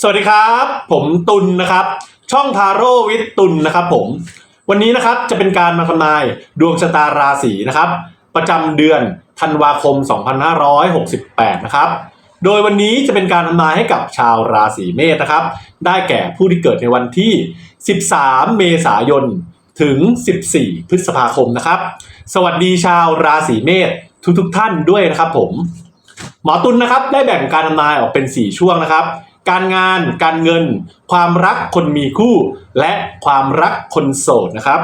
สวัสดีครับ ผมตุลนะครับ ช่องทาโร่วิทย์ตุลนะครับผม วันนี้นะครับจะเป็นการมาทำนายดวงชะตาราศีนะครับ ประจำเดือนธันวาคม 2568 นะครับ โดยวันนี้จะเป็นการทำนายให้กับชาวราศีเมษนะครับ ได้แก่ผู้ที่เกิดในวันที่ 13 เมษายน ถึง 14 พฤษภาคมนะครับ สวัสดีชาวราศีเมษทุกๆท่านด้วยนะครับผม หมอตุลนนะครับได้แบ่งการทำนายออกเป็น 4 ช่วงนะครับ การงาน การเงิน ความรักคนมีคู่ และความรักคนโสดนะครับ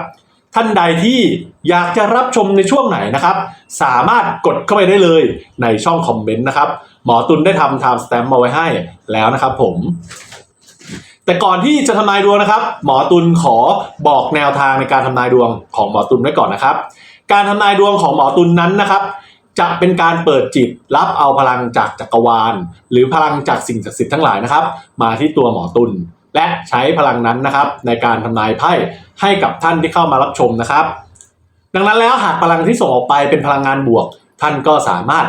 ท่านใดที่อยากจะรับชมในช่วงไหนนะครับ สามารถกดเข้าไปได้เลยในช่องคอมเมนต์นะครับ หมอตุลได้ทำ time stamp มาไว้ให้แล้วนะครับผมแต่ก่อนที่จะทำนายดวงนะครับ หมอตุลขอบอกแนวทางในการทำนายดวงของหมอตุลไว้ก่อนนะครับ การทำนายดวงของหมอตุลนั้นนะครับ จะเป็นการเปิดจิตรับเอาพลังจากจักรวาล หรือพลังจากสิ่งศักดิ์สิทธิ์ทั้งหลายนะครับ มาที่ตัวหมอตุลและใช้พลังนั้นนะครับ ในการทำนายไพ่ให้กับท่านที่เข้ามารับชมนะครับ ดังนั้นแล้วหากพลังที่ส่งออกไปเป็นพลังงานบวก ท่านก็สามารถ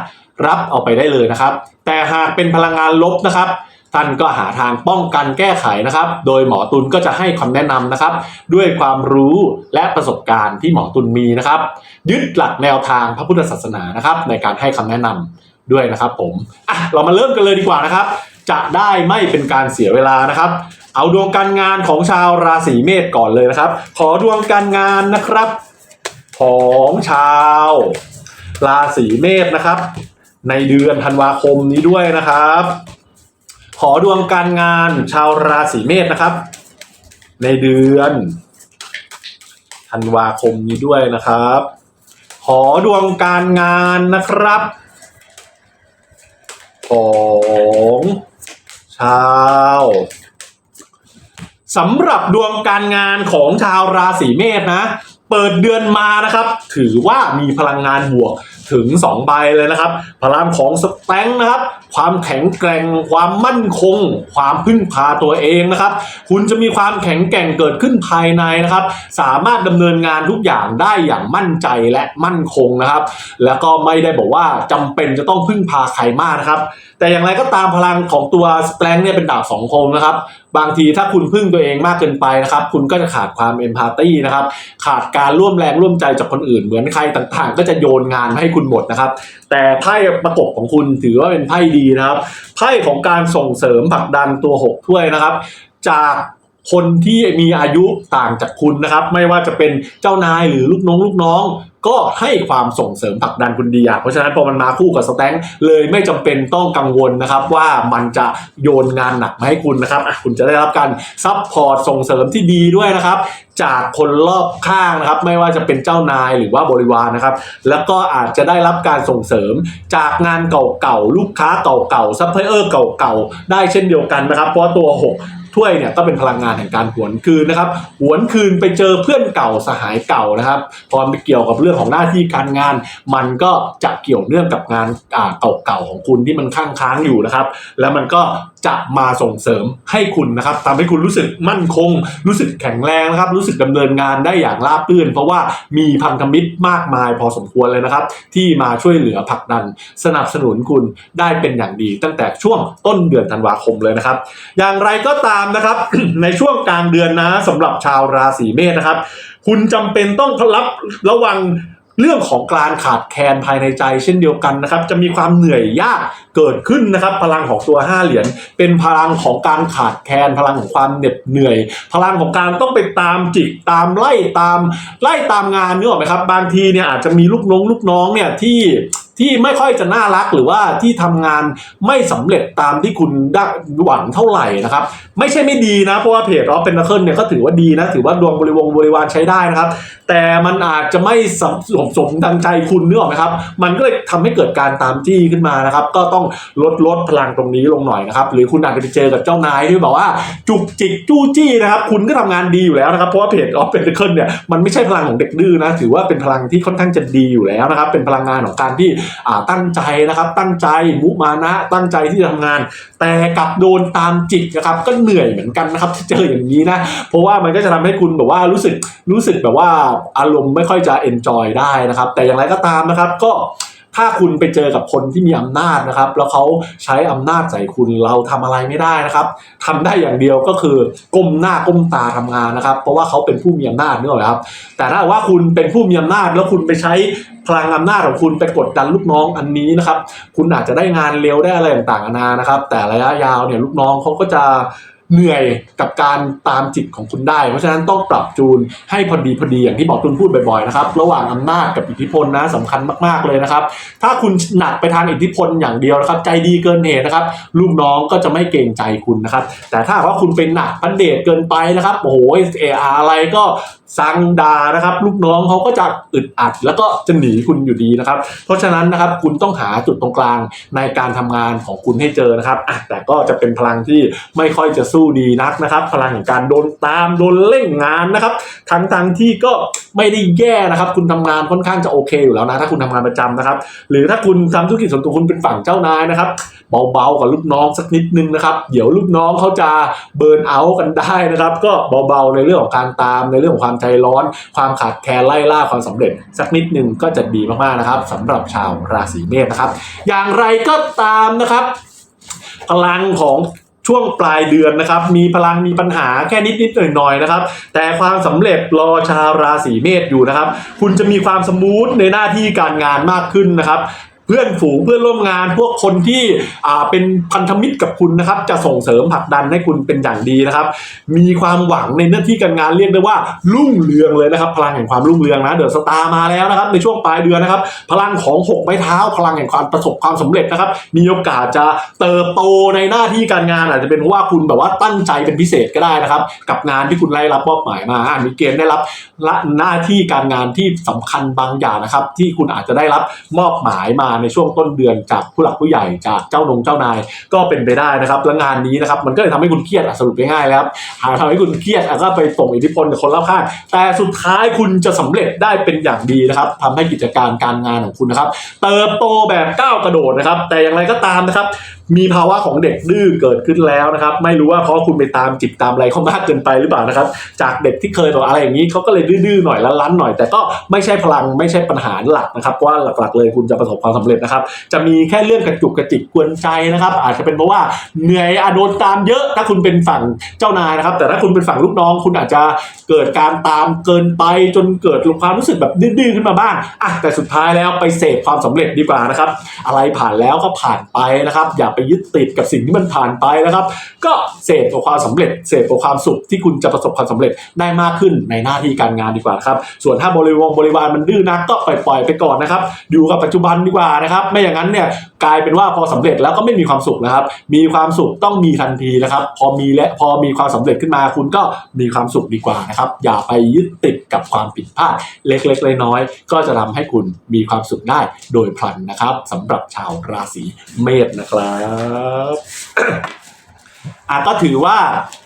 รับเอาไปได้เลยนะครับ แต่หากเป็นพลังงานลบนะครับ ท่านก็หาทางป้องกันแก้ไขนะครับ โดยหมอตุลก็จะให้คำแนะนำนะครับ ด้วยความรู้และประสบการณ์ที่หมอตุลมีนะครับ ยึดหลักแนวทางพระพุทธศาสนานะครับ ในการให้คำแนะนำด้วยนะครับ ผมอะเรามาเริ่มกันเลยดีกว่านะครับ จะได้ไม่เป็นการเสียเวลานะครับ เอาดวงการงานของชาวราศีเมษก่อนเลยนะครับ ขอดวงการงานนะครับ ของชาว ราศีเมษนะครับ ในเดือนธันวาคมนี้ด้วยนะครับ อดวงการงานชาวราศีเมษนะครับ ในเดือนธันวาคมนี้ด้วยนะครับ ขอดวงการงานนะครับ ของชาวสำหรับดวงการงานของชาวราศีเมษนะ เปิดเดือนมานะครับ ถือว่ามีพลังงานบวก ถึง 2 ใบเลยนะครับ พลังของสแตงค์นะครับ ความแข็งแกร่ง ความมั่นคง ความพึ่งพาตัวเองนะครับ คุณจะมีความแข็งแกร่งเกิดขึ้นภายในนะครับ สามารถดำเนินงานทุกอย่างได้อย่างมั่นใจและมั่นคงนะครับ แล้วก็ไม่ได้บอกว่าจำเป็นจะต้องพึ่งพาใครมากนะครับแต่อย่างไรก็ตามพลังของตัวสแตงเนี่ยเป็นดาบสองคมนะครับ บางทีถ้าคุณพึ่งตัวเองมากเกินไปนะครับ คุณก็จะขาดความเอมพาตีนะครับ ขาดการร่วมแรงร่วมใจจากคนอื่น เหมือนใครต่างๆ ก็จะโยนงานมาให้คุณหมดนะครับ แต่ไพ่ประกบของคุณถือว่าเป็นไพ่ดีนะครับ ไพ่ของการส่งเสริมผลักดันตัวหกถ้วยนะครับ จาก คนที่มีอายุต่างจากคุณนะครับ ไม่ว่าจะเป็นเจ้านายหรือลูกน้องลูกน้อง ก็ให้ความส่งเสริมผลักดันคุณดีอะเพราะฉะนั้นพอมันมาคู่กับสแตงเลยไม่จำเป็นต้องกังวลนะครับ ว่ามันจะโยนงานหนักมาให้คุณนะครับคุณจะได้รับการซัพพอร์ตส่งเสริมที่ดีด้วยนะครับ จากคนรอบข้างนะครับ ไม่ว่าจะเป็นเจ้านายหรือว่าบริวารนะครับ แล้วก็อาจจะได้รับการส่งเสริมจากงานเก่าๆลูกค้าเก่าๆซัพพลายเออร์เก่าๆได้เช่นเดียวกันนะครับ เพราะว่าตัวหก ถ้วยเนี่ยก็เป็นพลังงานแห่งการหวนคืนนะครับ หวนคืนไปเจอเพื่อนเก่าสหายเก่านะครับ พอไปเกี่ยวกับเรื่องของหน้าที่การงาน มันก็จะเกี่ยวเนื่องกับงานเก่าๆของคุณที่มันค้างค้างอยู่นะครับ แล้วมันก็ จะมาส่งเสริมให้คุณนะครับทำให้คุณรู้สึกมั่นคง รู้สึกแข็งแรงนะครับ รู้สึกดำเนินงานได้อย่างราบรื่น เพราะว่ามีพันธมิตรมากมายพอสมควรเลยนะครับ ที่มาช่วยเหลือผลักดัน สนับสนุนคุณได้เป็นอย่างดี ตั้งแต่ช่วงต้นเดือนธันวาคมเลยนะครับ อย่างไรก็ตามนะครับ ในช่วงกลางเดือนนะสำหรับชาวราศีเมษนะครับ คุณจำเป็นต้องรับระวัง เรื่องของการขาดแคลนภายในใจเช่นเดียวกันนะครับ จะมีความเหนื่อยยากเกิดขึ้นนะครับ พลังของตัวห้าเหรียญเป็นพลังของการขาดแคลนพลังของความเหน็ดเหนื่อย พลังของการต้องไปตามจิกตามไล่ตามไล่ตามงานนึกออกไหมครับ บางทีเนี่ยอาจจะมีลูกน้องลูกน้องเนี่ยที่ ที่ไม่ค่อยจะน่ารักหรือว่าที่ทำงานไม่สำเร็จตามที่คุณได้หวังเท่าไหร่นะครับ ไม่ใช่ไม่ดีนะเพราะว่าเพจออฟเป็นนักเคิลเนี่ยก็ถือว่าดีนะ ถือว่าดวงบริวงบริวารใช้ได้นะครับ แต่มันอาจจะไม่สมสมสมดังใจคุณนึกออกไหมครับ มันก็เลยทำให้เกิดการตามจี้ขึ้นมานะครับ ก็ต้องลดลดพลังตรงนี้ลงหน่อยนะครับ หรือคุณอาจจะไปเจอกับเจ้านายที่บอกว่าจุกจิกจู้จี้นะครับ คุณก็ทำงานดีอยู่แล้วนะครับเพราะว่าเพจออฟเป็นนักเคิลเนี่ยมันไม่ใช่พลังของเด็กดื้อนะ ถือว่าเป็นพลังที่ค่อนข้างจะดีอยู่แล้วนะครับ เป็นพลังงานของการที่ตั้งใจนะครับ ตั้งใจมุมานะ ตั้งใจที่จะทำงาน แต่กลับโดนตามจิตนะครับ ก็เหนื่อยเหมือนกันนะครับที่เจออย่างนี้นะ เพราะว่ามันก็จะทำให้คุณแบบว่ารู้สึกรู้สึกแบบว่าอารมณ์ไม่ค่อยจะเอนจอยได้นะครับ แต่อย่างไรก็ตามนะครับก็ ถ้าคุณไปเจอกับคนที่มีอำนาจนะครับ แล้วเขาใช้อำนาจใส่คุณเราทำอะไรไม่ได้นะครับทำได้อย่างเดียวก็คือก้มหน้าก้มตาทำงานนะครับ เพราะว่าเขาเป็นผู้มีอำนาจนึกออครับ แต่ถ้าว่าคุณเป็นผู้มีอำนาจแล้วคุณไปใช้พลังอำนาจของคุณไปกดดันลูกน้องอันนี้นะครับ คุณอาจจะได้งานเร็วได้อะไรต่างๆนานานะครับ แต่ระยะยาวเนี่ยลูกน้องเขาก็จะ เหนื่อยกับการตามจิตของคุณได้ เพราะฉะนั้นต้องปรับจูนให้พอดีพอดีอย่างที่บอกตุนพูดบ่อยๆนะครับระหว่างอำนาจกับอิทธิพลนะสำคัญมากๆเลยนะครับ ถ้าคุณหนักไปทางอิทธิพลอย่างเดียวนะครับ ใจดีเกินเหตุนะครับลูกน้องก็จะไม่เกรงใจคุณนะครับ แต่ถ้าว่าคุณเป็นหนักพันเดชเกินไปนะครับโอ้โหเออะไรก็ สั่งด่านะครับลูกน้องเขาก็จะอึดอัด แล้วก็จะหนีคุณอยู่ดีนะครับ เพราะฉะนั้นนะครับคุณต้องหาจุดตรงกลางในการทำงานของคุณให้เจอนะครับอะแต่ก็จะเป็นพลังที่ไม่ค่อยจะสู้ดีนักนะครับ พลังของการโดนตามโดนเล่งงานนะครับทั้งทงๆที่ก็ไม่ได้แย่นะครับ คุณทำงานค่อนข้างจะโอเคอยู่แล้วนะถ้าคุณทำงานประจำนะครับ หรือถ้าคุณทำธุรกิจส่วนตัวคุณเป็นฝั่งเจ้านายนะครับ เบาๆกับลูกน้องสักนิดนึงนะครับ เดี๋ยวลูกน้องเขาจะเบิร์นเอาท์กันได้นะครับ ก็เบาๆในเรื่องของการตามในเรื่องของความใจร้อน ความขาดแคลนไล่ล่าความสำเร็จ สักนิดนึงก็จะดีมากๆนะครับสำหรับชาวราศีเมษนะครับ อย่างไรก็ตามนะครับพลังของช่วงปลายเดือนนะครับ มีพลังมีปัญหาแค่นิดๆหน่อยๆนะครับ แต่ความสำเร็จรอชาวราศีเมษอยู่นะครับ คุณจะมีความสมูทในหน้าที่การงานมากขึ้นนะครับ พื่อนฝูงเพื่อนร่วมงาน พวกคนที่เป็นพันธมิตรกับคุณนะครับ จะส่งเสริมผลักดันให้คุณเป็นอย่างดีนะครับ มีความหวังในหน้าที่การงานเรียกได้ว่ารุ่งเรืองเลยนะครับ พลังแห่งความรุ่งเรืองนะเดือะสตาร์มาแล้วนะครับ ในช่วงปลายเดือนนะครับ พลังของหกไม้เท้า พลังแห่งความประสบความสำเร็จนะครับ มีโอกาสจะเติบโตในหน้าที่การงานอาจจะเป็นเพราะว่าคุณแบบว่าตั้งใจเป็นพิเศษก็ได้นะครับ กับงานที่คุณได้รับมอบหมายมาอะมีเกณฑ์ได้รับละหน้าที่การงานที่สำคัญบางอย่างนะครับ ที่คุณอาจจะได้รับมอบหมายมาในช่วงต้นเดือนจากผู้หลักผู้ใหญ่จากเจ้านงเจ้านายก็เป็นไปได้นะครับและงานนี้นะครับมันก็เลยทำให้คุณเครียดอะสรุปง่ายๆแล้วครับหาทำให้คุณเครียดอะก็ไปส่งอิทธิพลกับคนรอบข้างแต่สุดท้ายคุณจะสำเร็จได้เป็นอย่างดีนะครับทำให้กิจการการงานของคุณนะครับ เติบโตแบบก้าวกระโดดนะครับ แต่อย่างไรก็ตามนะครับมีภาวะของเด็กดื้อเกิดขึ้นแล้วนะครับ ไม่รู้ว่าเพราะคุณไปตามจิตตามอะไรเขามากเกินไปหรือเปล่านะครับ จากเด็กที่เคยต่ออะไรอย่างนี้เขาก็เลยดื้อๆหน่อยลันๆหน่อย แต่ก็ไม่ใช่พลังไม่ใช่ปัญหาหลักนะครับเพราะว่าหลักๆเลยคุณจะประสบความสำเร็จนะครับ จะมีแค่เรื่องกระจุกกระจิกกวนใจนะครับ อาจจะเป็นเพราะว่าเหนื่อยอโดนตามเยอะถ้าคุณเป็นฝั่งเจ้านายนะครับ แต่ถ้าคุณเป็นฝั่งลูกน้อง คุณอาจจะเกิดการตามเกินไปจนเกิดความรู้สึกแบบดื้อๆขึ้นมาบ้างอะแต่สุดท้ายแล้วไปเสพความสำเร็จดีกว่านะครับ อะไรผ่านแล้วก็ผ่านไปนะครับ อย่าไปยึดติดกับสิ่งที่มันผ่านไปนะครับ ก็เสพกับความสำเร็จเสพกับความสุขที่คุณจะประสบความสำเร็จได้มากขึ้นในหน้าที่การงานดีกว่าครับ ส่วนถ้าบริวงบริวารมันดื้อนักก็ปล่อยปล่อยไปก่อนนะครับ อยู่กับปัจจุบันดีกว่านะครับ ไม่อย่างนั้นเนี่ยกลายเป็นว่าพอสำเร็จแล้วก็ไม่มีความสุขนะครับ มีความสุขต้องมีทันทีนะครับ พอมีและพอมีความสำเร็จขึ้นมาคุณก็มีความสุขดีกว่านะครับ อย่าไปยึดติดกับความผิดพลาดเล็กๆน้อยๆก็จะทำให้คุณมีความสุขได้โดยพลันนะครับสำหรับชาวราศีเมษนะครับอะก็ถือว่า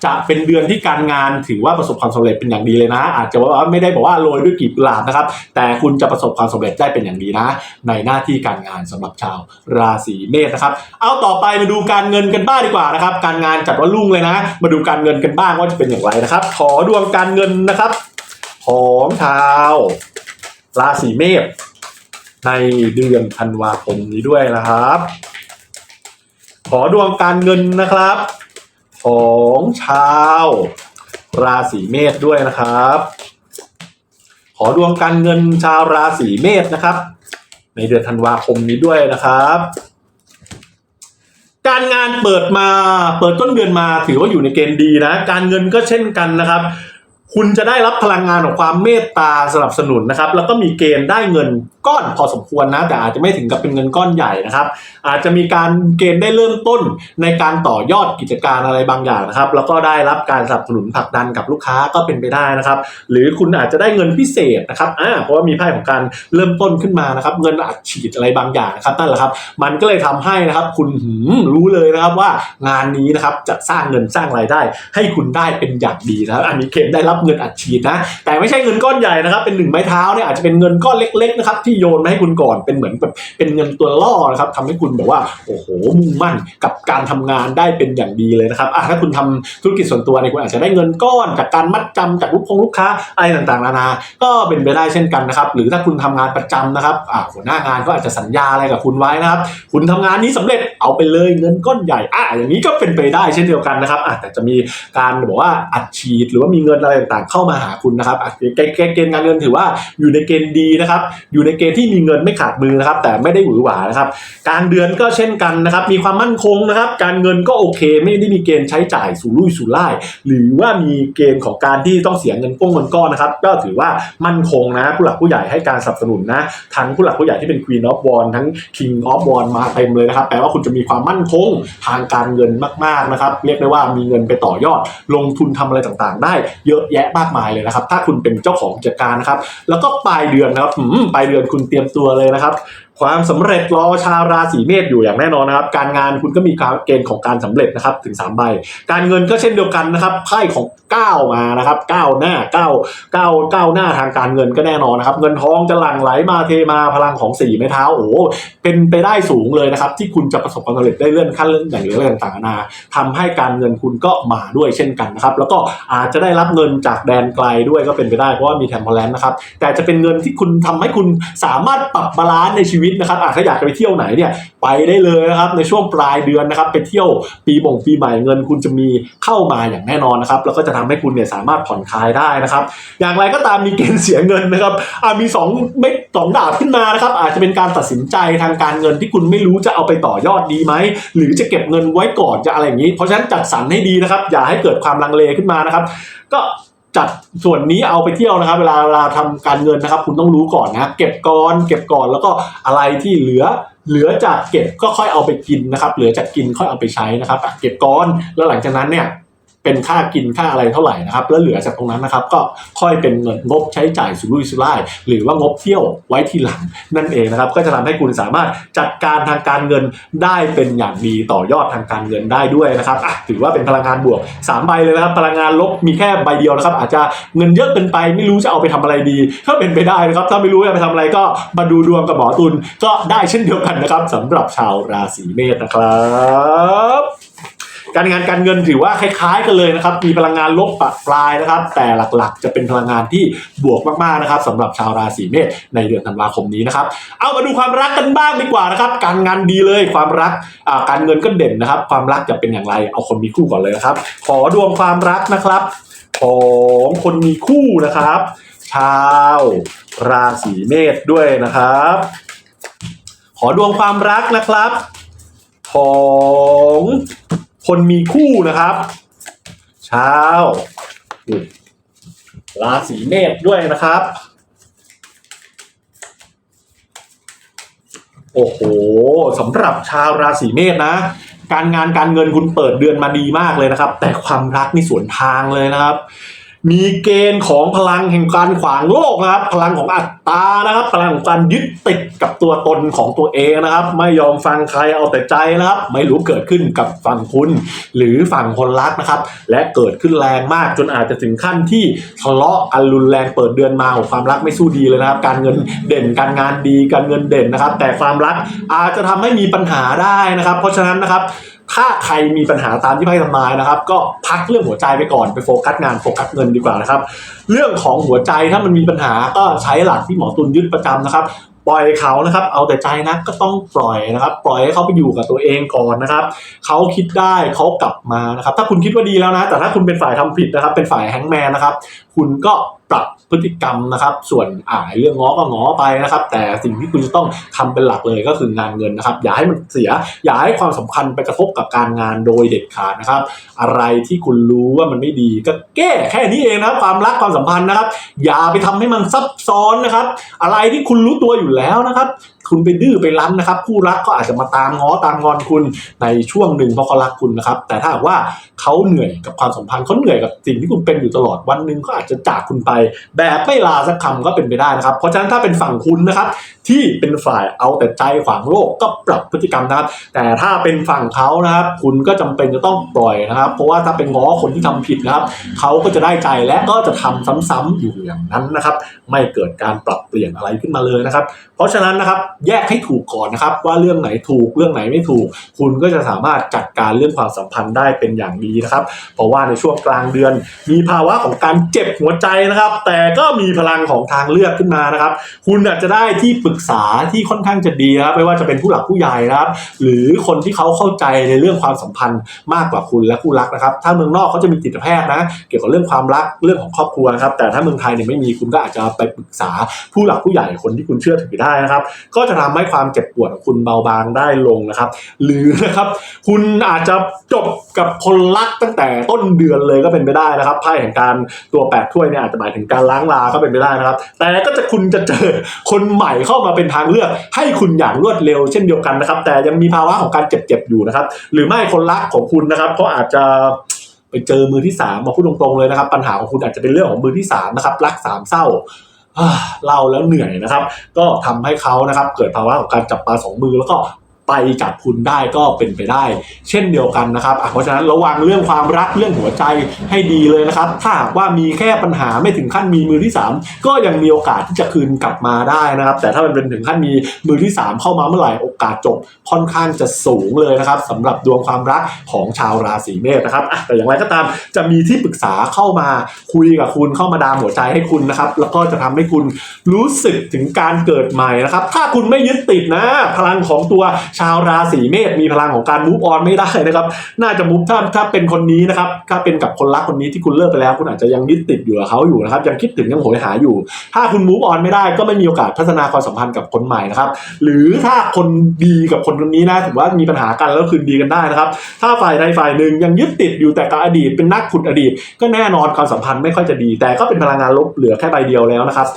จะเป็นเดือนที่การงานถือว่าประสบความสำเร็จเป็นอย่างดีเลยนะ อาจจะว่าไม่ได้บอกว่าโรยด้วยกลีบกุหลาบนะครับ แต่คุณจะประสบความสำเร็จได้เป็นอย่างดีนะ ในหน้าที่การงานสำหรับชาวราศีเมษนะครับ เอาต่อไปมาดูการเงินกันบ้างดีกว่านะครับ การงานจัดว่ารุ่งเลยนะ มาดูการเงินกันบ้างว่าจะเป็นอย่างไรนะครับ ขอดวงการเงินนะครับ ของชาวราศีเมษในเดือนธันวาคมนี้ด้วยนะครับ ขอดวงการเงินนะครับ ของชาว ราศีเมษด้วยนะครับ ขอดวงการเงินชาวราศีเมษนะครับ ในเดือนธันวาคมนี้ด้วยนะครับ การงานเปิดมาเปิดต้นเดือนมาถือว่าอยู่ในเกณฑ์ดีนะ การเงินก็เช่นกันนะครับ คุณจะได้รับพลังงานของความเมตตาสนับสนุนนะครับ แล้วก็มีเกณฑ์ได้เงิน ก้อนพอสมควรนะ แต่อาจจะไม่ถึงกับเป็นเงินก้อนใหญ่นะครับ อาจจะมีการเกณฑ์ได้เริ่มต้นในการต่อยอดกิจการอะไรบางอย่างนะครับ แล้วก็ได้รับการสนับสนุนผลักดันกับลูกค้าก็เป็นไปได้นะครับ หรือคุณอาจจะได้เงินพิเศษนะครับอ่าเพราะว่ามีไพ่ของการเริ่มต้นขึ้นมานะครับ เงินอัดฉีดอะไรบางอย่างนะครับนั่นแหละครับ มันก็เลยทำให้นะครับคุณหืมรู้เลยนะครับว่างานนี้นะครับจะสร้างเงินสร้างรายได้ ให้คุณได้เป็นอย่างดีนะครับอันนี้เกณฑ์ได้รับเงินอัดฉีดนะแต่ไม่ใช่เงินก้อนใหญ่นะครับ เป็นหนึ่งไม้เท้าเนี่ยอาจจะเป็นเงินก้อนเล็กๆนะครับที่โยนมาให้คุณก่อนเป็นเหมือนแบบเป็นเงินตัวล่อนะครับทำให้คุณแบบว่าโอ้โหมุ่งมั่นกับการทำงานได้เป็นอย่างดีเลยนะครับอะถ้าคุณทำธุรกิจส่วนตัวเนี่ยคุณอาจจะได้เงินก้อนจากการมัดจำจากลูกคงลูกค้าอะไรต่างๆนานา ก็เป็นไปได้เช่นกันนะครับหรือถ้าคุณทำงานประจำนะครับอะหัวหน้างานก็อาจจะสัญญาอะไรกับคุณไว้นะครับ คุณทำงานนี้สำเร็จเอาไปเลยเงินก้อนใหญ่อะอย่างนี้ก็เป็นไปได้เช่นเดียวกันนะครับอะแต่จะมีการบอกว่าอัดฉีดหรือว่ามีเงินอะไรต่างๆ เข้ามาหาคุณนะครับเกณฑ์เกณฑ์การเงินถือว่าอยู่ในเกณฑ์ดีนะครับอยู่ในเกณฑ์ที่มีเงินไม่ขาดมือนะครับ แต่ไม่ได้หวือหวานะครับการเดือนก็เช่นกันนะครับ มีความมั่นคงนะครับ การเงินก็โอเค ไม่ได้มีเกณฑ์ใช้จ่ายสูรุ่ยสูร่าย หรือว่ามีเกณฑ์ของการที่ต้องเสียเงินก้งเงินก้อนนะครับ ก็ถือว่ามั่นคงนะผู้หลักผู้ใหญ่ให้การสนับสนุนนะทั้งผู้หลักผู้ใหญ่ที่เป็น Queen of w a n ทั้ง King of w a n มาเต็มเลยนะครับแปลว่าคุณจะมีความมั่นคงทางการเงินมากๆนะครับ เรียกได้ว่ามีเงินไปต่อยอด ลงทุนทำอะไรต่างๆ ได้เยอะแยะมากมายเลยนะครับ ถ้าคุณเป็นเจ้าของกิจการนะครับ แล้วก็ปลายเดือนนะครับปลายเดือนคุณเตรียมตัวเลยนะครับ ความสำเร็จรอชาวราศีเมษอยู่อย่างแน่นอนนะครับ การงานคุณก็มีเกณฑ์ของการสำเร็จนะครับถึง3ใบ การเงินก็เช่นเดียวกันนะครับไพ่ของก้าวมานะครับก้าวหน้าก้าวก้าวก้าวหน้าทางการเงินก็แน่นอนนะครับ เงินทองจะหลั่งไหลมาเทมาพลังของสี่ไม้เท้าโอ้เป็นไปได้สูงเลยนะครับ ที่คุณจะประสบความสำเร็จได้เลื่อนขั้นเลื่อนอย่างเรื่องต่างๆนานาทำให้การเงินคุณก็มาด้วยเช่นกันนะครับ แล้วก็อาจจะได้รับเงินจากแดนไกลด้วยก็เป็นไปได้เพราะว่ามีแทมเพลนนะครับแต่จะเป็นเงินที่คุณทำให้คุณสามารถปรับบาลานซ์ในชีวิตนะครับอะถ้าอยากจะไปเที่ยวไหนเนี่ยไปได้เลยนะครับในช่วงปลายเดือนนะครับไปเที่ยวปีมงปีใหม่เงิน คุณจะมีเข้ามาอย่างแน่นอนนะครับแล้วก็จะทำให้คุณเนี่ยสามารถผ่อนคลายได้นะครับ อย่างไรก็ตามมีเกณฑ์เสียเงินนะครับอะมีสองเม็ดสองดาบขึ้นมานะครับอาจจะเป็นการตัดสินใจทางการเงินที่คุณไม่รู้จะเอาไปต่อยอดดีไหมหรือจะเก็บเงินไว้ก่อนจะอะไรอย่างนี้ เพราะฉะนั้นจัดสรรให้ดีนะครับ อย่าให้เกิดความลังเลขึ้นมานะครับ ก็ จัดส่วนนี้เอาไปเที่ยวนะครับ เวลาเวลาทำการเงินนะครับ คุณต้องรู้ก่อนนะเก็บก่อนเก็บก่อนแล้วก็อะไรที่เหลือเหลือจากเก็บก็ค่อยเอาไปกินนะครับ เหลือจากกินค่อยเอาไปใช้นะครับเก็บก้อนแล้วหลังจากนั้นเนี่ย เป็นค่ากินค่าอะไรเท่าไหร่นะครับ แล้วเหลือจากตรงนั้นนะครับ ก็ค่อยเป็นเงินงบใช้จ่ายสุรุ่ยสุร่าย หรือว่างบเที่ยวไว้ทีหลังนั่นเองนะครับ ก็จะทำให้คุณสามารถจัดการทางการเงินได้เป็นอย่างดีต่อยอดทางการเงินได้ด้วยนะครับอะถือว่าเป็นพลังงานบวกสามใบเลยนะครับ พลังงานลบมีแค่ใบเดียวนะครับ อาจจะเงินเยอะเกินไปไม่รู้จะเอาไปทำอะไรดีก็เป็นไปได้นะครับ ถ้าไม่รู้จะไปทำอะไรก็มาดูดวงกับหมอตุลก็ได้เช่นเดียวกันนะครับสำหรับชาวราศีเมษนะครับ การงานการเงินถือว่าคล้ายๆ กันเลยนะครับ มีพลังงานลบปะปลายนะครับ แต่หลักๆ จะเป็นพลังงานที่บวกมากๆนะครับสำหรับชาวราศีเมษในเดือนธันวาคมนี้นะครับ เอามาดูความรักกันบ้างดีกว่านะครับ การงานดีเลยความรักการเงินก็เด่นนะครับ ความรักจะเป็นอย่างไรเอาคนมีคู่ก่อนเลยนะครับ ขอดวงความรักนะครับ ของคนมีคู่นะครับ ชาวราศีเมษด้วยนะครับ ขอดวงความรักนะครับ ของ คนมีคู่นะครับ ชาวราศีเมษด้วยนะครับ โอ้โหสำหรับชาวราศีเมษนะ การงานการเงินคุณเปิดเดือนมาดีมากเลยนะครับ แต่ความรักนี่สวนทางเลยนะครับ มีเกณฑ์ของพลังแห่งการขวางโลกนะครับ พลังของอัตตานะครับ พลังของการยึดติดกับตัวตนของตัวเองนะครับ ไม่ยอมฟังใครเอาแต่ใจนะครับ ไม่รู้เกิดขึ้นกับฝั่งคุณ หรือฝั่งคนรักนะครับ และเกิดขึ้นแรงมากจนอาจจะถึงขั้นที่ทะเลาะกันรุนแรงเปิดเดือนมาของความรักไม่สู้ดีเลยนะครับ การเงินเด่นการงานดีการเงินเด่นนะครับ แต่ความรักอาจจะทำให้มีปัญหาได้นะครับ เพราะฉะนั้นนะครับ ถ้าใครมีปัญหาตามที่ไพ่ทำนายนะครับ ก็พักเรื่องหัวใจไปก่อนไปโฟกัสงานโฟกัสเงินดีกว่านะครับ เรื่องของหัวใจถ้ามันมีปัญหาก็ใช้หลักที่หมอตุลยึดประจำนะครับ ปล่อยเขานะครับ เอาแต่ใจนะก็ต้องปล่อยนะครับ ปล่อยให้เขาไปอยู่กับตัวเองก่อนนะครับเขาคิดได้เขากลับมานะครับ ถ้าคุณคิดว่าดีแล้วนะ แต่ถ้าคุณเป็นฝ่ายทำผิดนะครับ เป็นฝ่ายแฮงแมนนะครับ คุณก็ ปรับพฤติกรรมนะครับ ส่วนอ่าเรื่องง้อก็ง้อไปนะครับ แต่สิ่งที่คุณจะต้องทำเป็นหลักเลยก็คืองานเงินนะครับ อย่าให้มันเสีย อย่าให้ความสำคัญไปกระทบกับการงานโดยเด็ดขาดนะครับ อะไรที่คุณรู้ว่ามันไม่ดีก็แก้แค่นี้เองนะครับ ความรักความสัมพันธ์นะครับ อย่าไปทำให้มันซับซ้อนนะครับ อะไรที่คุณรู้ตัวอยู่แล้วนะครับ คุณไปดื้อไปรั้นนะครับ คู่รักก็อาจจะมาตามง้อตามงอนคุณในช่วงหนึ่งเพราะเขารักคุณนะครับ แต่ถ้าหากว่าเขาเหนื่อยกับความสัมพันธ์เขาเหนื่อยกับสิ่งที่คุณเป็นอยู่ตลอดวันหนึ่งก็อาจจะจากคุณไป แบบไม่ลาสักคำก็เป็นไปได้นะครับ เพราะฉะนั้นถ้าเป็นฝั่งคุณนะครับที่เป็นฝ่ายเอาแต่ใจขวางโลกก็ปรับพฤติกรรมนะครับ แต่ถ้าเป็นฝั่งเขานะครับ คุณก็จำเป็นจะต้องปล่อยนะครับ เพราะว่าถ้าเป็นง้อคนที่ทำผิดนะครับเขาก็จะได้ใจและก็จะทำซ้ำๆอยู่อย่างนั้นนะครับ ไม่เกิดการปรับเปลี่ยนอะไรขึ้นมาเลยนะครับ เพราะฉะนั้นนะครับแยกให้ถูกก่อนนะครับ ว่าเรื่องไหนถูกเรื่องไหนไม่ถูก คุณก็จะสามารถจัดการเรื่องความสัมพันธ์ได้เป็นอย่างดีนะครับ เพราะว่าในช่วงกลางเดือน มีภาวะของการเจ็บหัวใจนะครับ แต่ก็มีพลังของทางเลือกขึ้นมานะครับ คุณอาจจะได้ที่ปรึกษาที่ค่อนข้างจะดีนะครับไม่ว่าจะเป็นผู้หลักผู้ใหญ่นะครับ หรือคนที่เขาเข้าใจในเรื่องความสัมพันธ์มากกว่าคุณและคู่รักนะครับ ถ้าเมืองนอกเขาจะมีจิตแพทย์นะ เกี่ยวกับเรื่องความรักเรื่องของครอบครัวนะครับ แต่ถ้าเมืองไทยเนี่ยไม่มีคุณก็อาจจะไปปรึกษาผู้หลักผู้ใหญ่คนที่คุณเชื่อถือได้นะครับ ก็จะทำให้ความเจ็บปวดของคุณเบาบางได้ลงนะครับ หรือนะครับคุณอาจจะจบกับคนรักตั้งแต่ต้นเดือนเลยก็เป็นไปได้นะครับไพ่แห่งการตัวแปดถ้วยเนี่ยอาจจะหมายถึงการล้างลาก็เป็นไปได้นะครับ แต่ก็จะคุณจะเจอคนใหม่เข้ามาเป็นทางเลือก ให้คุณอย่างรวดเร็วเช่นเดียวกันนะครับ แต่ยังมีภาวะของการเจ็บๆอยู่นะครับ หรือไม่คนรักของคุณนะครับเขาอาจจะไปเจอมือที่สามมาพูดตรงๆเลยนะครับ ปัญหาของคุณอาจจะเป็นเรื่องของมือที่สามนะครับรักสามเศร้า เล่าแล้วเหนื่อยนะครับ ก็ทำให้เขานะครับเกิดภาวะของการจับปลาสองมือแล้วก็ ไปจับคุณได้ก็เป็นไปได้ เช่นเดียวกันนะครับเพราะฉะนั้นระวังเรื่องความรักเรื่องหัวใจให้ดีเลยนะครับ ถ้าหากว่ามีแค่ปัญหาไม่ถึงขั้นมีมือที่สามก็ยังมีโอกาสที่จะคืนกลับมาได้นะครับ แต่ถ้ามันเป็นถึงขั้นมีมือที่สามเข้ามาเมื่อไหร่โอกาสจบค่อนข้างจะสูงเลยนะครับสำหรับดวงความรักของชาวราศีเมษนะครับแต่อย่างไรก็ตามจะมีที่ปรึกษาเข้ามาคุยกับคุณเข้ามาดามหัวใจให้คุณนะครับ แล้วก็จะทำให้คุณรู้สึกถึงการเกิดใหม่นะครับ ถ้าคุณไม่ยึดติดนะ พลังของตัวชาวราศีเมษมีพลังของการมูฟออนไม่ได้นะครับ น่าจะมูฟถ้าถ้าเป็นคนนี้นะครับ ถ้าเป็นกับคนรักคนนี้ที่คุณเลิกไปแล้ว คุณอาจจะยังยึดติดอยู่กับเขาอยู่นะครับ ยังคิดถึงยังโหยหาอยู่ ถ้าคุณมูฟออนไม่ได้ก็ไม่มีโอกาสพัฒนาความสัมพันธ์กับคนใหม่นะครับ หรือถ้าคนดีกับคนคนนี้นะถือว่ามีปัญหากันแล้วคืนดีกันได้นะครับ ถ้าฝ่ายใดฝ่ายหนึ่งยังยึดติดอยู่แต่กับอดีตเป็นนักขุดอดีต ก็แน่นอนความสัมพันธ์ไม่ค่อยจะดี แต่ก็เป็นพลังงานลบเหลือแค่ใบเดียวแล้วนะครับ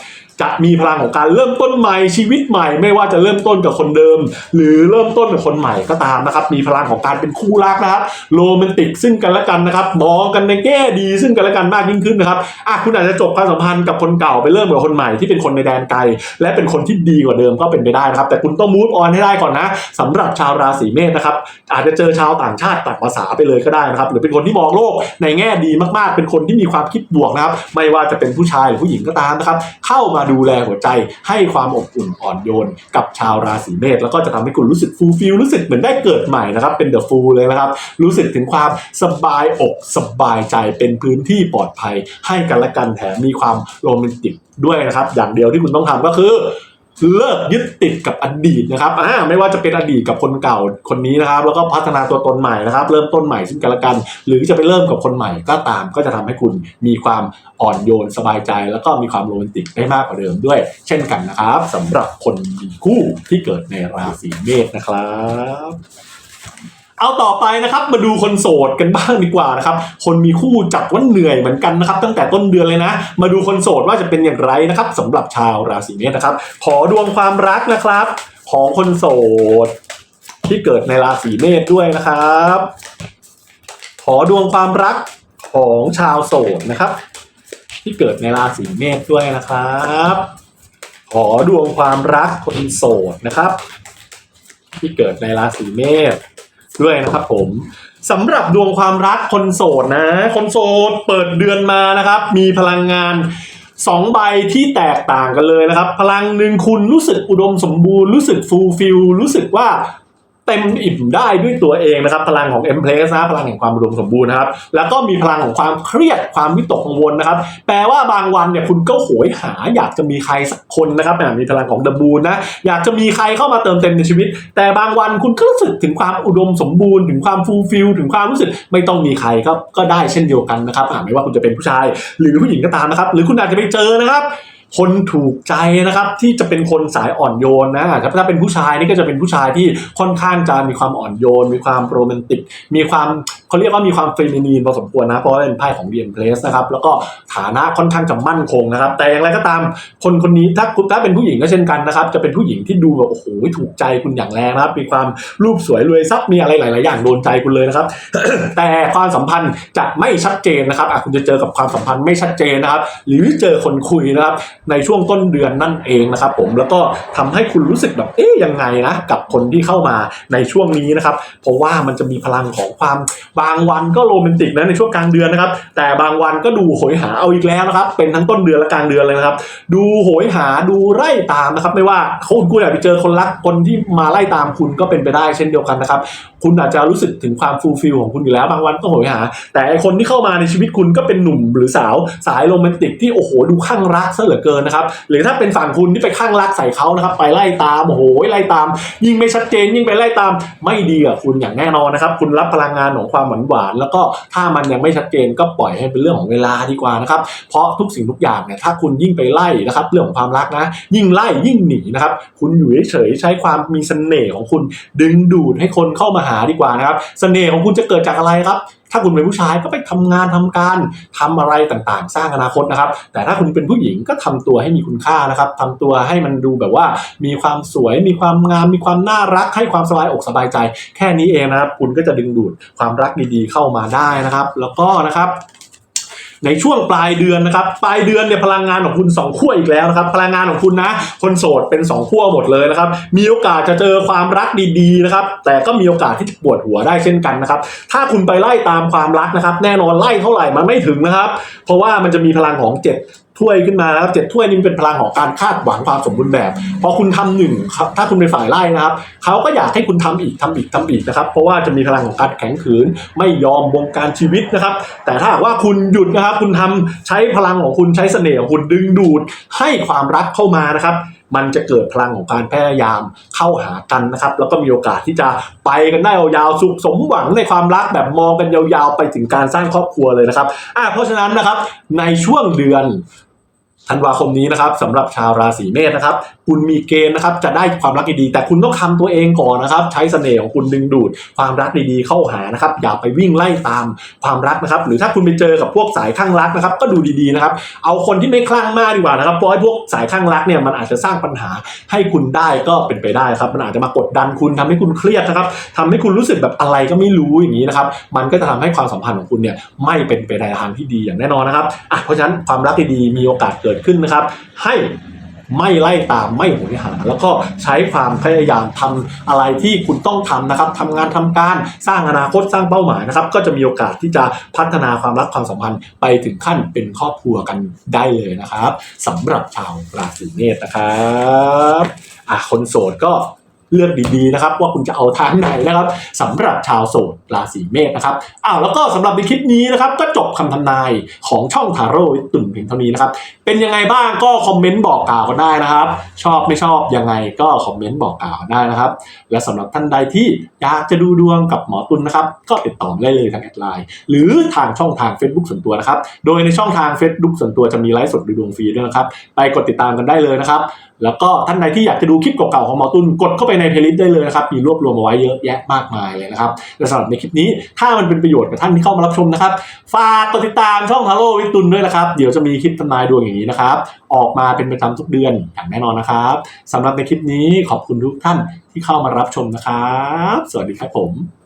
จะมีพลังของการเริ่มต้นใหม่ชีวิตใหม่ ไม่ว่าจะเริ่มต้นกับคนเดิม หรือเริ่มต้นกับคนใหม่ก็ตามนะครับ มีพลังของการเป็นคู่รักนะครับโรแมนติกซึ่งกันและกันนะครับมองกันในแง่ดีซึ่งกันและกันมากยิ่งขึ้นนะครับอะคุณอาจจะจบความสัมพันธ์กับคนเก่าไปเริ่มกับคนใหม่ที่เป็นคนในแดนไกล และเป็นคนที่ดีกว่าเดิมก็เป็นไปได้นะครับ แต่คุณต้องมูฟออนให้ได้ก่อนนะสำหรับชาวราศีเมษนะครับอาจจะเจอชาวต่างชาติตัดภาษาไปเลยก็ได้นะครับ หรือเป็นคนที่มองโลกในแง่ดีมากๆ เป็นคนที่มีความคิดบวกนะครับ ไม่ว่าจะเป็นผู้ชายหรือผู้หญิงก็ตามนะครับ เข้ามาดูแลหัวใจให้ความอบอุ่นอ่อนโยน กับชาวราศีเมษแล้วก็จะทำให้คุณรู้สึกฟูลฟิลรู้สึกเหมือนได้เกิดใหม่นะครับ เป็นเดอะฟูลเลยนะครับ รู้สึกถึงความสบายอกสบายใจเป็นพื้นที่ปลอดภัย ให้กันและกันแถมมีความโรแมนติกด้วยนะครับ อย่างเดียวที่คุณต้องทำก็คือ เลิกยึดติดกับอดีตนะครับอ่าไม่ว่าจะเป็นอดีตกับคนเก่าคนนี้นะครับ แล้วก็พัฒนาตัวตนใหม่นะครับ เริ่มต้นใหม่ซึ่งกันและกัน หรือจะไปเริ่มกับคนใหม่ก็ตาม ก็จะทำให้คุณมีความอ่อนโยนสบายใจ แล้วก็มีความโรแมนติกได้มากกว่าเดิมด้วย เช่นกันนะครับสำหรับคนมีคู่ที่เกิดในราศีเมษนะครับ เอาต่อไปนะครับมาดูคนโสดกันบ้างดีกว่านะครับคนมีคู่จับว่าเหนื่อยเหมือนกันนะครับ ตั้งแต่ต้นเดือนเลยนะ มาดูคนโสดว่าจะเป็นอย่างไรนะครับสำหรับชาวราศีเมษนะครับ ขอดวงความรักนะครับ ของคนโสด ที่เกิดในราศีเมษด้วยนะครับ ขอดวงความรักของชาวโสดนะครับ ที่เกิดในราศีเมษด้วยนะครับ ขอดวงความรักคนโสดนะครับ ที่เกิดในราศีเมษ ด้วยนะครับผมสำหรับดวงความรักคนโสดนะ คนโสดเปิดเดือนมานะครับ มีพลังงานสองใบที่แตกต่างกันเลยนะครับ พลังหนึ่งคุณรู้สึกอุดมสมบูรณ์รู้สึกฟูลฟิลรู้สึกว่า เต็มอิ่มได้ด้วยตัวเองนะครับ พลังของ m p r e s s นะพลังแห่งความอุดมสมบูรณ์นะครับ แล้วก็มีพลังของความเครียดความวิตกกังวลนะครับ แปลว่าบางวันเนี่ยคุณก็โหยหาอยากจะมีใครสักคนนะครับอะมีพลังของดอะบูนนะอยากจะมีใครเข้ามาเติมเต็มในชีวิต แต่บางวันคุณก็รู้สึกถึงความอุดมสมบูรณ์ถึงความฟูลฟิลถึงความรู้สึกไม่ต้องมีใครก็ก็ได้เช่นเดียวกันนะครับไม่ว่าคุณจะเป็นผู้ชาย หรือผู้หญิงก็ตามนะครับ หรือคุณอาจจะไปเจอนะครับ คนถูกใจนะครับที่จะเป็นคนสายอ่อนโยนนะครับถ้าเป็นผู้ชายนี่ก็จะเป็นผู้ชายที่ค่อนข้างจะมีความอ่อนโยน มีความโรแมนติก มีความ เขาเรียกว่ามีความเฟมินีนพอสมควรนะเพราะเป็นไพ่ของเดียนเพลสนะครับแล้วก็ฐานะค่อนข้างจะมั่นคงนะครับ แต่อย่างไรก็ตามคนคนนี้ถ้าถ้าเป็นผู้หญิงก็เช่นกันนะครับ จะเป็นผู้หญิงที่ดูแบบโอ้โหถูกใจคุณอย่างแรงนะครับ มีความรูปสวยรวยทรัพย์มีอะไรหลาย ๆ อย่างโดนใจคุณเลยนะครับ แต่ความสัมพันธ์จะไม่ชัดเจนนะครับอะคุณจะเจอกับความสัมพันธ์ไม่ชัดเจนนะครับ หรือเจอคนคุยนะครับ ในช่วงต้นเดือนนั่นเองนะครับ ผมแล้วก็ทำให้คุณรู้สึกแบบเอ๊ยยังไงนะกับคนที่เข้ามาในช่วงนี้นะครับ เพราะว่ามันจะมีพลังของความบางวันก็โรแมนติกนะในช่วงกลางเดือนนะครับ แต่บางวันก็ดูโหยหาเอาอีกแล้วนะครับ เป็นทั้งต้นเดือนและกลางเดือนเลยนะครับ ดูโหยหาดูไล่ตามนะครับ ไม่ว่าคุณคุณอาจไปเจอคนรักคนที่มาไล่ตามคุณก็เป็นไปได้เช่นเดียวกันนะครับ คุณอาจจะรู้สึกถึงความฟูลฟิลของคุณอยู่แล้ว บางวันก็โหยหา แต่ไอคนที่เข้ามาในชีวิตคุณก็เป็นหนุ่มหรือสาวสายโรแมนติกที่โอ้โหดูข้างรักซะเหลือเกินนะครับ หรือถ้าเป็นฝั่งคุณที่ไปข้างรักใส่เขานะครับ ไปไล่ตามโอ้โหไล่ตาม ยิ่งไม่ชัดเจนยิ่งไปไล่ตาม ไม่ดีกับคุณอย่างแน่นอนนะครับ คุณรับพลังงานของความหวานหวานๆแล้วก็ถ้ามันยังไม่ชัดเจนก็ปล่อยให้เป็นเรื่องของเวลาดีกว่านะครับ เพราะทุกสิ่งทุกอย่างเนี่ยถ้าคุณยิ่งไปไล่นะครับเรื่องของความรักนะ ยิ่งไล่ยิ่งหนีนะครับ คุณอยู่เฉยๆใช้ความมีเสน่ห์ของคุณดึงดูดให้คนเข้ามาหาดีกว่านะครับ เสน่ห์ของคุณจะเกิดจากอะไรครับ ถ้าคุณเป็นผู้ชายก็ไปทำงานทำการทำอะไรต่างๆ สร้างอนาคตนะครับ แต่ถ้าคุณเป็นผู้หญิงก็ทำตัวให้มีคุณค่านะครับทำตัวให้มันดูแบบว่า มีความสวย มีความงาม มีความน่ารัก ให้ความสบายอกสบายใจ แค่นี้เองนะครับ คุณก็จะดึงดูดความรักดีๆเข้ามาได้นะครับ แล้วก็นะครับ ในช่วงปลายเดือนนะครับปลายเดือนเนี่ยพลังงานของคุณสองขั้วอีกแล้วนะครับพลังงานของคุณนะ คนโสดเป็นสองขั้วหมดเลยนะครับมีโอกาสจะเจอความรักดีๆนะครับแต่ก็มีโอกาสที่จะปวดหัวได้เช่นกันนะครับถ้าคุณไปไล่ตามความรักนะครับ แน่นอนไล่เท่าไหร่มันไม่ถึงนะครับ เพราะว่ามันจะมีพลังของเจ็ด ถ้วยขึ้นมานะครับเจ็ดถ้วยนี่เป็นพลังของการคาดหวังความสมบูรณ์แบบพอคุณทำหนึ่งครับถ้าคุณเป็นฝ่ายไล่นะครับเขาก็อยากให้คุณทำอีกทำอีกทำอีกนะครับ เพราะว่าจะมีพลังของการแข็งขืน ไม่ยอมวงการชีวิตนะครับ แต่ถ้าหากว่าคุณหยุดนะครับ คุณทำใช้พลังของคุณใช้เสน่ห์ของคุณดึงดูดให้ความรักเข้ามานะครับมันจะเกิดพลังของการพยายามเข้าหากันนะครับ แล้วก็มีโอกาสที่จะไปกันได้ยาวๆสุขสมหวังในความรักแบบมองกันยาวๆ ไปถึงการสร้างครอบครัวเลยนะครับอะเพราะฉะนั้นนะครับในช่วงเดือน ธันวาคมนี้นะครับสำหรับชาวราศีเมษนะครับ คุณมีเกณฑ์นะครับจะได้ความรักดีๆแต่คุณต้องทำตัวเองก่อนนะครับ ใช้เสน่ห์ของคุณดึงดูด ความรักดีๆเข้าหานะครับ อย่าไปวิ่งไล่ตามความรักนะครับ หรือถ้าคุณไปเจอกับพวกสายข้างรักนะครับ ก็ดูดีๆนะครับ เอาคนที่ไม่คลั่งมากดีกว่านะครับเพราะไอ้พวกสายข้างรักเนี่ยมันอาจจะสร้างปัญหาให้คุณได้ก็เป็นไปได้ครับ มันอาจจะมากดดันคุณทำให้คุณเครียดนะครับทำให้คุณรู้สึกแบบอะไรก็ไม่รู้อย่างนี้นะครับ มันก็จะทำให้ความสัมพันธ์ของคุณเนี่ยไม่เป็นไปในทางที่ดีอย่างแน่นอนนะครับอะเพราะฉะนั้นความรักดีๆมีโอกาสเกิดิดขึ้นนะครับ ให้ไม่ไล่ตามไม่หวยหา แล้วก็ใช้ความพยายามทำอะไรที่คุณต้องทำนะครับทำงานทำการสร้างอนาคตสร้างเป้าหมายนะครับ ก็จะมีโอกาสที่จะพัฒนาความรักความสัมพันธ์ไปถึงขั้นเป็นครอบครัวกันได้เลยนะครับสำหรับชาวราศีเมษนะครับอะคนโสดก็ เลือกดีๆนะครับ ว่าคุณจะเอาทางไหนนะครับสำหรับชาวโสดราศีเมษนะครับอ้าวแล้วก็สำหรับในคลิปนี้นะครับ ก็จบคำทำนายของช่องทาโร่ตุ่นเพียงเท่านี้นะครับ เป็นยังไงบ้างก็คอมเมนต์บอกกล่าวกันได้นะครับ ชอบไม่ชอบยังไงก็คอมเมนต์บอกกล่าวได้นะครับ และสำหรับท่านใดที่อยากจะดูดวงกับหมอตุลนะครับ ก็ติดต่อได้เลยทางแอดไลน์หรือทางช่องทาง Facebook ส่วนตัวนะครับ โดยในช่องทาง Facebook ส่วนตัวจะมีไลฟ์สดดูดวงฟรีด้วยนะครับ ไปกดติดตามกันได้เลยนะครับ แล้วก็ท่านใดที่อยากจะดูคลิปเก่าๆของหมอตุลกดเข้าไปในเพลย์ลิสต์ได้เลยนะครับมีรวบรวมเอาไว้เยอะแยะมากมายเลยนะครับและสำหรับในคลิปนี้ถ้ามันเป็นประโยชน์กับท่านที่เข้ามารับชมนะครับฝากกดติดตามช่องทาโร่วิตุลด้วยนะครับเดี๋ยวจะมีคลิปทำนายดวงอย่างนี้นะครับออกมาเป็นประจำทุกเดือนอย่างแน่นอนนะครับสำหรับในคลิปนี้ขอบคุณทุกท่านที่เข้ามารับชมนะครับ สวัสดีครับผม